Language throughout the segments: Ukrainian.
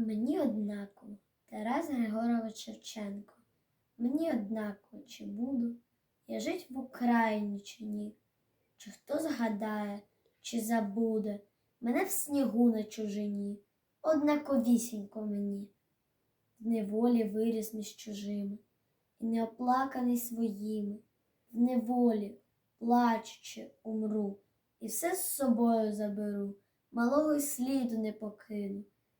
Мені однаково, Тарас Григорович Шевченко. Мені однаково, чи буду я жить в Україні чи ні, чи хто згадає, чи забуде мене в снігу на чужині, однаковісінько мені. В неволі виріс між чужими, і не оплаканий своїми, в неволі, плачучи, умру, і все з собою заберу, малого й сліду не покину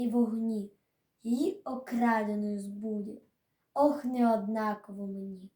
і вогні, її окраденою збудять. Ох, неоднаково мені.